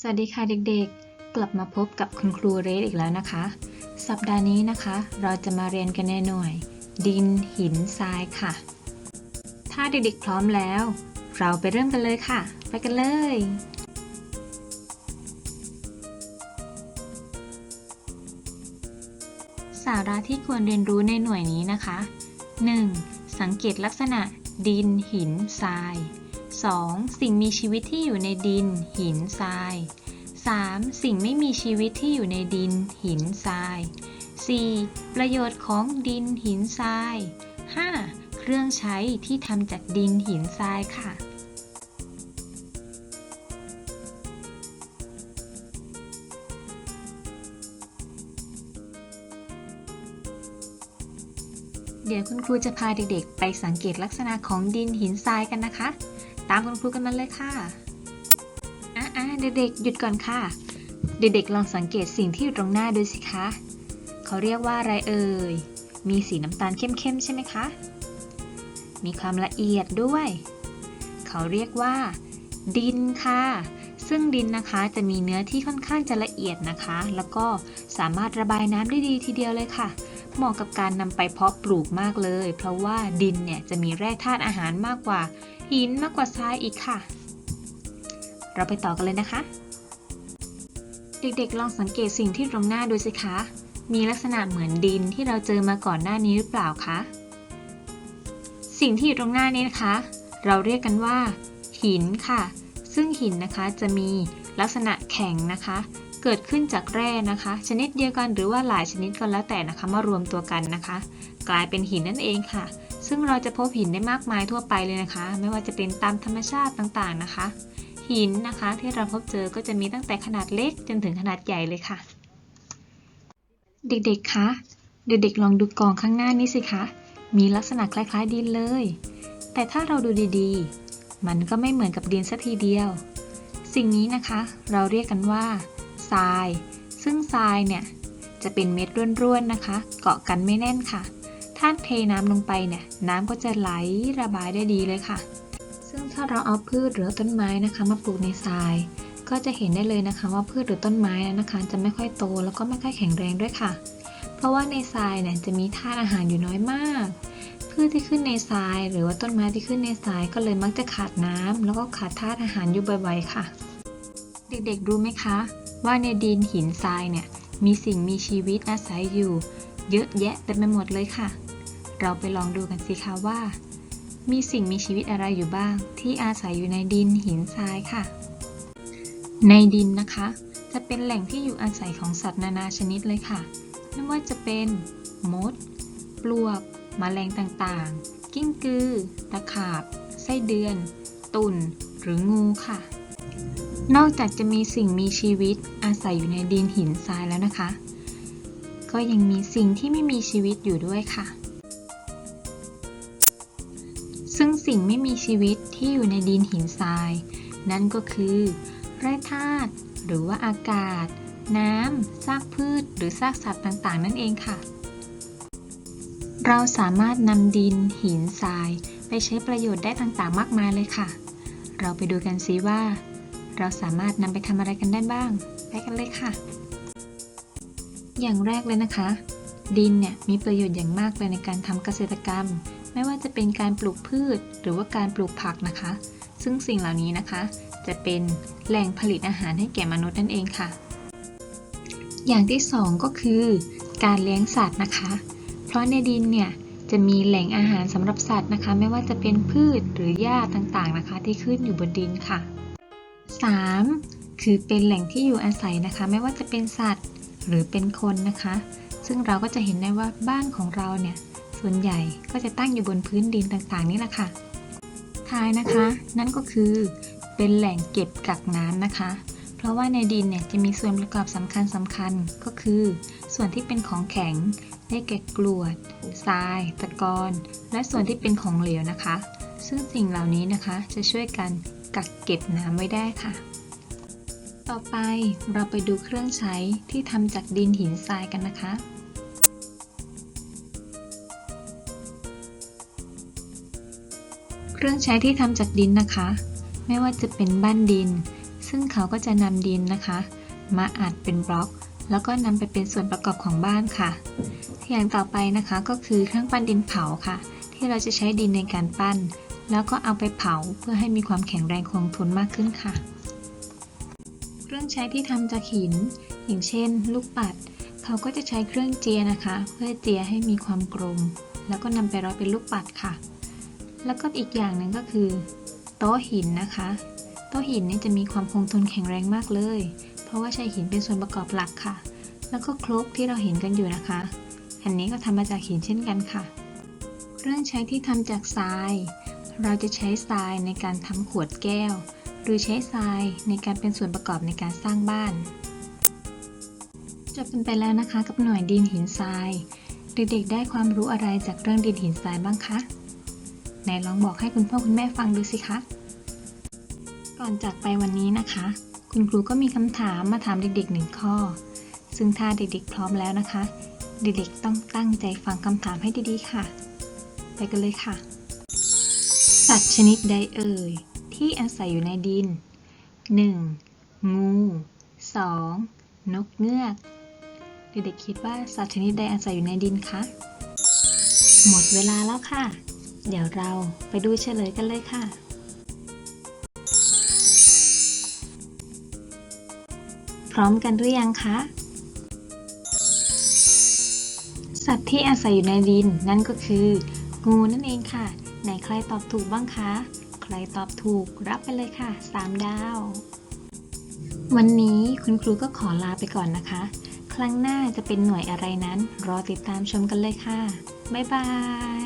สวัสดีค่ะเด็กๆ กลับมาพบกับคุณครูเรสอีกแล้วนะคะ สัปดาห์นี้นะคะ เราจะมาเรียนกันในหน่วย ดินหินทรายค่ะ ถ้าเด็กๆพร้อมแล้ว เราไปเริ่มกันเลยค่ะ ไปกันเลย สาระที่ควรเรียนรู้ในหน่วยนี้นะคะ 1. สังเกตลักษณะดินหินทราย 2. สิ่งมีชีวิตที่อยู่ในดิน หินทราย 3. สิ่งไม่มีชีวิตที่อยู่ในดิน หินทราย 4. ประโยชน์ของดินหินทราย 5. เครื่องใช้ที่ทำจากดินหินทรายค่ะเดี๋ยวคุณครูจะพาเด็กๆ ไปสังเกตลักษณะของดินหินทรายกันนะคะ ตามคุณครูกันมาเลยค่ะอะอะเด็กๆหยุดก่อนค่ะ เด็กๆลองสังเกตสิ่งที่อยู่ตรงหน้าดูสิคะเขาเรียกว่าอะไรเอ่ย มีสีน้ำตาลเข้มๆใช่ไหมคะ มีความละเอียดด้วย เขาเรียกว่า ดินค่ะ ซึ่งดินนะคะจะมีเนื้อที่ค่อนข้างจะละเอียดนะคะ แล้วก็สามารถระบายน้ำได้ดีทีเดียวเลยค่ะ เหมาะกับการนำไปเพาะปลูกมากเลย เพราะว่าดินเนี่ยจะมีแร่ธาตุอาหารมากกว่า หินมากกว่าทรายอีกค่ะ เราไปต่อกันเลยนะคะ เด็กๆ ลองสังเกตสิ่งที่ตรงหน้าดูสิคะ มีลักษณะเหมือนดินที่เราเจอมาก่อนหน้านี้หรือเปล่าคะ สิ่งที่อยู่ตรงหน้านี้นะคะ เราเรียกกันว่า หินค่ะ ซึ่งหินนะคะจะมีลักษณะแข็งนะคะเกิดขึ้นจากแร่นะคะ ชนิดเดียวกันหรือว่าหลายชนิดก็แล้วแต่นะคะมารวมตัวกันนะคะ กลายเป็นหินนั่นเองค่ะ ซึ่งเราจะพบหินได้มากมายทั่วไปเลยนะคะ ไม่ว่าจะเป็นตามธรรมชาติต่างๆนะคะ หินนะคะที่เราพบเจอก็จะมีตั้งแต่ขนาดเล็กจนถึงขนาดใหญ่เลยค่ะ เด็กๆคะเด็กๆลองดูกองข้างหน้านี้สิคะมีลักษณะคล้ายๆดินเลย แต่ถ้าเราดูดีๆ มันก็ไม่เหมือนกับดินสัทีเดียว สิ่งนี้นะคะ เราเรียกกันว่า ทราย ซึ่งทรายเนี่ยจะเป็นเม็ดร่วนๆนะคะ เกาะกันไม่แน่นค่ะ ถ้าเทน้ำลงไปเนี่ยน้ำก็จะไหลระบายได้ดีเลยค่ะ ซึ่งถ้าเราเอาพืชหรือต้นไม้นะคะ มาปลูกในทราย ก็จะเห็นได้เลยนะคะ ว่าพืชหรือต้นไม้นั้นนะคะ จะไม่ค่อยโตแล้วก็ไม่ค่อยแข็งแรงด้วยค่ะ เพราะว่าในทรายเนี่ยจะมีธาตุอาหารอยู่น้อยมากพืชที่ขึ้นในทราย หรือว่าต้นไม้ที่ขึ้นในทรายก็เลยมักจะขาดน้ำแล้วก็ขาดธาตุอาหารอยู่บ่อยๆค่ะ เด็กๆรู้ไหมคะ ว่าในดินหินทรายเนี่ยมีสิ่งมีชีวิตอาศัยอยู่ เยอะแยะเต็มไปหมดเลยค่ะ เราไปลองดูกันสิคะว่า มีสิ่งมีชีวิตอะไรอยู่บ้าง ที่อาศัยอยู่ในดินหินทรายค่ะ ในดินนะคะ จะเป็นแหล่งที่อยู่อาศัยของสัตว์นานาชนิดเลยค่ะ ไม่ว่าจะเป็นมด ปลวกแมลงต่างๆ กิ้งกือ ตะขาบ ไส้เดือน ตุ่น หรืองูค่ะ นอกจากจะมีสิ่งมีชีวิตอาศัยอยู่ในดินหินทรายแล้วนะคะ ก็ยังมีสิ่งที่ไม่มีชีวิตอยู่ด้วยค่ะ ซึ่งสิ่งไม่มีชีวิตที่อยู่ในดินหินทราย นั่นก็คือแร่ธาตุหรือว่าอากาศ น้ำซากพืช หรือซากสัตว์ต่างๆ นั่นเองค่ะ เราสามารถนำดินหินทราย ไปใช้ประโยชน์ได้ต่างๆ มากมายเลยค่ะ เราไปดูกันซิว่า เราสามารถนำไปทำอะไรกันได้บ้าง ไปกันเลยค่ะ อย่างแรกเลยนะคะ ดินเนี่ยมีประโยชน์อย่างมากเลยในการทำเกษตรกรรม ไม่ว่าจะเป็นการปลูกพืช หรือว่าการปลูกผักนะคะ ซึ่งสิ่งเหล่านี้นะคะ จะเป็นแหล่งผลิตอาหารให้แก่มนุษย์นั่นเองค่ะ อย่างที่สองก็คือ การเลี้ยงสัตว์นะคะ เพราะในดินเนี่ยจะมีแหล่งอาหารสำหรับสัตว์นะคะ ไม่ว่าจะเป็นพืชหรือหญ้าต่างๆนะคะ ที่ขึ้นอยู่บนดินค่ะ 3. คือเป็นแหล่งที่อยู่อาศัยนะคะ ไม่ว่าจะเป็นสัตว์หรือเป็นคนนะคะ ซึ่งเราก็จะเห็นได้ว่าบ้านของเราเนี่ยส่วนใหญ่ก็จะตั้งอยู่บนพื้นดินต่างๆ นี่แหละค่ะท้ายนะคะ นั่นก็คือเป็นแหล่งเก็บกักน้ำนะคะ เพราะว่าในดินเนี่ยจะมีส่วนประกอบสำคัญสำคัญก็คือ ส่วนที่เป็นของแข็งได้แก่กรวดทราย ตะกอนและส่วนที่เป็นของเหลวนะคะ ซึ่งสิ่งเหล่านี้นะคะจะช่วยกัน กักเก็บน้ำไว้ได้ค่ะ ต่อไปเราไปดูเครื่องใช้ที่ทำจากดินหินทรายกันนะคะเครื่องใช้ที่ทำจากดินนะคะ ไม่ว่าจะเป็นบ้านดิน ซึ่งเขาก็จะนำดินนะคะ มาอัดเป็นบล็อก แล้วก็นำไปเป็นส่วนประกอบของบ้านค่ะ อย่างต่อไปนะคะก็คือเครื่องปั้นดินเผาค่ะ ที่เราจะใช้ดินในการปั้น แล้วก็เอาไปเผาเพื่อให้มีความแข็งแรงคงทนมากขึ้นค่ะ เครื่องใช้ที่ทำจากหิน อย่างเช่น ลูกปัด เขาก็จะใช้เครื่องเจียนะคะ เพื่อเจียให้มีความกลม แล้วก็นำไปร้อยเป็นลูกปัดค่ะ แล้วก็อีกอย่างหนึ่งก็คือ โต๊ะหินนะคะ โต๊ะหินนี่จะมีความคงทนแข็งแรงมากเลย เพราะว่าใช้หินเป็นส่วนประกอบหลักค่ะ แล้วก็ครกที่เราเห็นกันอยู่นะคะ อันนี้ก็ทำมาจากหินเช่นกันค่ะ เครื่องใช้ที่ทำจากทราย เราจะใช้ทรายในการทำขวดแก้ว หรือใช้ทรายในการเป็นส่วนประกอบในการสร้างบ้าน จบกันไปแล้วนะคะกับหน่วยดินหินทราย เด็กๆได้ความรู้อะไรจากเรื่องดินหินทรายบ้างคะไหนลองบอกให้คุณพ่อคุณแม่ฟังดูสิคะ ก่อนจากไปวันนี้นะคะ คุณครูก็มีคำถามมาถามเด็กๆหนึ่งข้อ ซึ่งถ้าเด็กๆพร้อมแล้วนะคะ เด็กๆต้องตั้งใจฟังคำถามให้ดีๆค่ะ ไปกันเลยค่ะ สัตว์ชนิดใดเอ่ย ที่อาศัยอยู่ในดิน 1. งู 2. นกเงือก เด็กๆคิดว่าสัตว์ชนิดใดอาศัยอยู่ในดินคะ หมดเวลาแล้วค่ะ เดี๋ยวเราไปดูเฉลยกันเลยค่ะพร้อมกันหรือยังคะ สัตว์ที่อาศัยอยู่ในดินนั่นก็คือ งูนั่นเองค่ะ ไหนใครตอบถูกบ้างคะ ใครตอบถูกรับไปเลยค่ะ 3 ดาว วันนี้คุณครูก็ขอลาไปก่อนนะคะ ครั้งหน้าจะเป็นหน่วยอะไรนั้น รอติดตามชมกันเลยค่ะ บ๊ายบาย